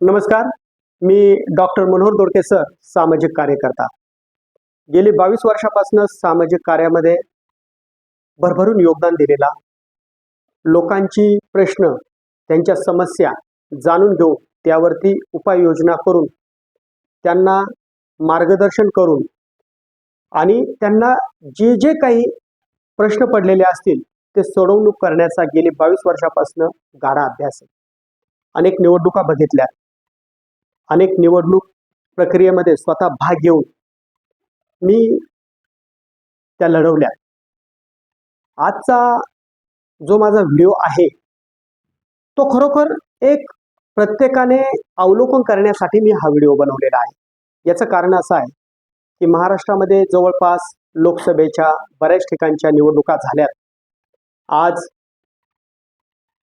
नमस्कार. मी doctor Manohar Dodke sir सामाजिक कार्यकर्ता. गेली बावीस वर्षापासून सामाजिक कार्यामध्ये भरभरून योगदान दिलेला लोकांची प्रश्न त्यांच्या समस्या जाणून घेऊन त्यावरती उपाययोजना करून त्यांना मार्गदर्शन करून आणि त्यांना जे जे काही प्रश्न पडलेले असतील ते सोडवणूक करण्याचा गेली बावीस वर्षापासून गाढा अभ्यास आहे. अनेक निवडणुका बघितल्या. अनेक निवडणूक प्रक्रियेमध्ये स्वतः भाग घेऊन मी त्या लढवल्या. आजचा जो माझा व्हिडिओ आहे तो खरोखर एक प्रत्येकाने अवलोकन करण्यासाठी मी हा व्हिडिओ बनवलेला आहे. याचं कारण असं आहे की महाराष्ट्रामध्ये जवळपास लोकसभेच्या बऱ्याच ठिकाणच्या निवडणुका झाल्यात. आज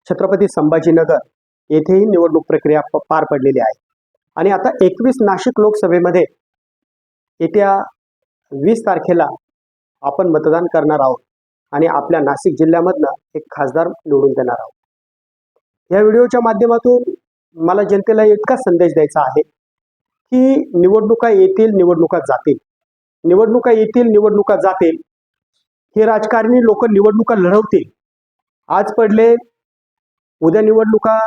छत्रपती संभाजीनगर येथेही निवडणूक प्रक्रिया पार पडलेली आहे. आणि आता एकवीस नाशिक लोकसभेमध्ये येत्या वीस तारखेला आपण मतदान करणार आहोत आणि आपल्या नाशिक जिल्ह्यामधनं एक खासदार निवडून देणार आहोत. या व्हिडिओच्या माध्यमातून मला जनतेला इतका संदेश द्यायचा आहे की निवडणुका येतील निवडणुका जातील. निवडणुका येतील निवडणुका जातील. हे राजकारणी लोक निवडणुका लढवतील. आज पडले उद्या निवडणुका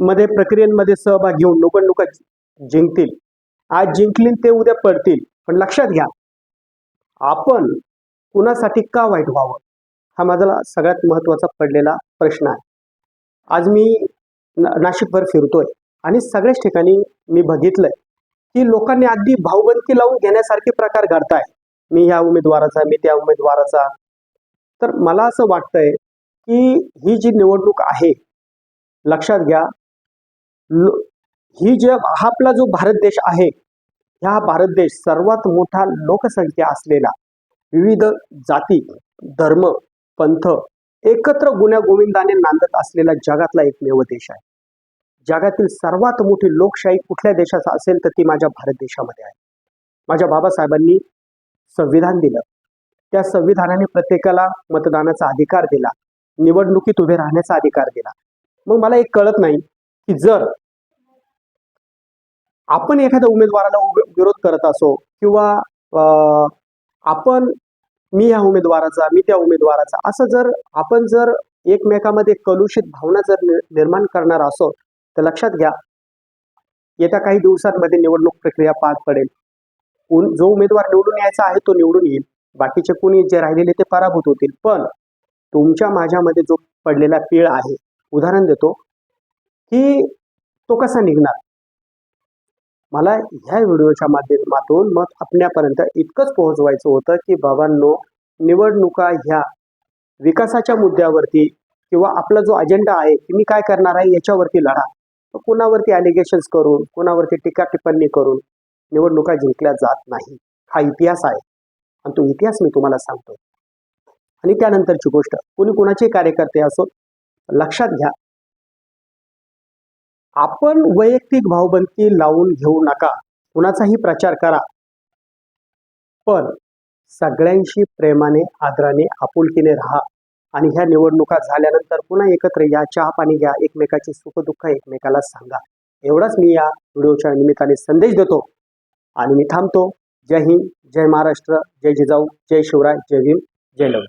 मध्ये प्रक्रियेमध्ये सहभाग घेऊन निवडणुका जिंकतील. आज जिंकतील ते उद्या पडतील पण लक्षात घ्या आपण कुणासाठी का वाईट व्हावं? हा माझा सगळ्यात महत्त्वाचा पडलेला प्रश्न आहे. आज मी ना- नाशिकभर फिरतोय आणि सगळ्याच ठिकाणी मी बघितलंय की लोकांनी अगदी भाऊबंदकी लावून घेण्यासारखे प्रकार घडताय. मी ह्या उमेदवाराचा मी त्या उमेदवाराचा. तर मला असं वाटतंय की ही जी निवडणूक आहे लक्षात घ्या ही जे हा आपला जो भारत देश आहे ह्या भारत देश सर्वात मोठा लोकसंख्या असलेला विविध जाती धर्म पंथ एकत्र गुण्यागोविंदाने नांदत असलेला जगातला एकमेव देश आहे. जगातील सर्वात मोठी लोकशाही कुठल्या देशाचा असेल तर ती माझ्या भारत देशामध्ये आहे. माझ्या बाबासाहेबांनी संविधान दिलं. त्या संविधानाने प्रत्येकाला मतदानाचा अधिकार दिला. निवडणुकीत उभे राहण्याचा अधिकार दिला. मग मला एक कळत नाही की जर आपण एखाद्या उमेदवाराला विरोध करत असो किंवा आपण मी ह्या उमेदवाराचा मी त्या उमेदवाराचा असं जर आपण जर एकमेकामध्ये कलुषित भावना जर निर्माण करणार असो तर लक्षात घ्या येत्या काही दिवसांमध्ये निवडणूक प्रक्रिया पार पडेल. जो उमेदवार निवडून यायचा आहे तो निवडून येईल. बाकीचे कोणी जे राहिलेले ते पराभूत होतील. पण तुमच्या माझ्यामध्ये जो पडलेला पीळ आहे उदाहरण देतो की तो कसा निघणार? मला ह्या व्हिडिओच्या माध्यमातून मत आपल्यापर्यंत इतकंच पोहोचवायचं होतं की बाबांनो निवडणुका ह्या विकासाच्या मुद्द्यावरती किंवा आपला जो अजेंडा आहे की मी काय करणार आहे याच्यावरती लढा. तर कुणावरती अलिगेशन्स करून कुणावरती टीका टिप्पणी करून निवडणुका जिंकल्या जात नाही. हा इतिहास आहे. आणि तो इतिहास मी तुम्हाला सांगतो आणि त्यानंतरची गोष्ट कोणी कुणाचे कार्यकर्ते असो लक्षात घ्या आपण वैयक्तिक भावबंदी लावून घेऊ नका. कुणाचाही प्रचार करा. पण सगळ्यांशी प्रेमाने आदराने आपुलकीने राहा आणि ह्या निवडणुका झाल्यानंतर पुन्हा एकत्र या. चहा पाणी घ्या. एकमेकाची सुखदुःख एकमेकाला सांगा. एवढाच मी या व्हिडिओच्या निमित्ताने संदेश देतो. आणि मी थांबतो. जय हिंद जय महाराष्ट्र जय जिजाऊ जय शिवराय जय भीम जय लव